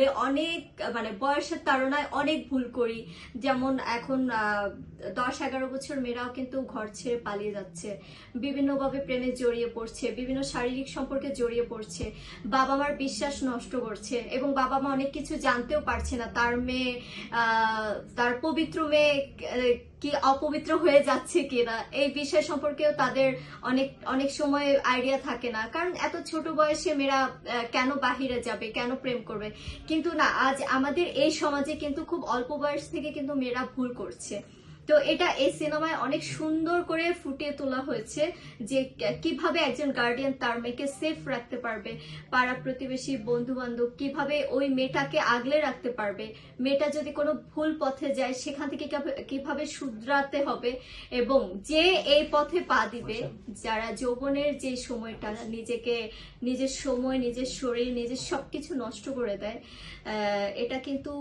ভুলে অনেক মানে বয়সের তাড়নায় অনেক ভুল করি। যেমন এখন দশ এগারো বছর মেয়েরাও কিন্তু ঘর ছেড়ে পালিয়ে যাচ্ছে। বিভিন্নভাবে প্রেমে জড়িয়ে পড়ছে, বিভিন্ন শারীরিক সম্পর্কে জড়িয়ে পড়ছে বাবা মার বিশ্বাস নষ্ট করছে এবং বাবা মা অনেক কিছু জানতেও পারছে না। তার মেয়ে তার পবিত্র মেয়ে কি অপবিত্র হয়ে যাচ্ছে কিনা, এই বিষয় সম্পর্কেও তাদের অনেক অনেক সময় আইডিয়া থাকে না। কারণ এত ছোট বয়সে মেয়েরা কেন বাহিরে যাবে, কেন প্রেম করবে? কিন্তু না, আজ আমাদের এই সমাজে কিন্তু খুব অল্প বয়স থেকে কিন্তু মেয়েরা ভুল করছে। তো এটা এই সিনেমায় অনেক সুন্দর করে ফুটিয়ে তোলা হয়েছে যে কীভাবে একজন গার্ডিয়ান তার মেয়েকে সেফ রাখতে পারবে পাড়া প্রতিবেশী বন্ধু বান্ধব কীভাবে ওই মেয়েটাকে আগলে রাখতে পারবে। মেয়েটা যদি কোনো ভুল পথে যায় সেখান থেকে কিভাবে- শুধরাতে হবে এবং যে এই পথে পা দিবে যারা যৌবনের যে সময়টা নিজেকে নিজের সময় নিজের শরীর নিজের সবকিছু নষ্ট করে দেয় এটা কিন্তু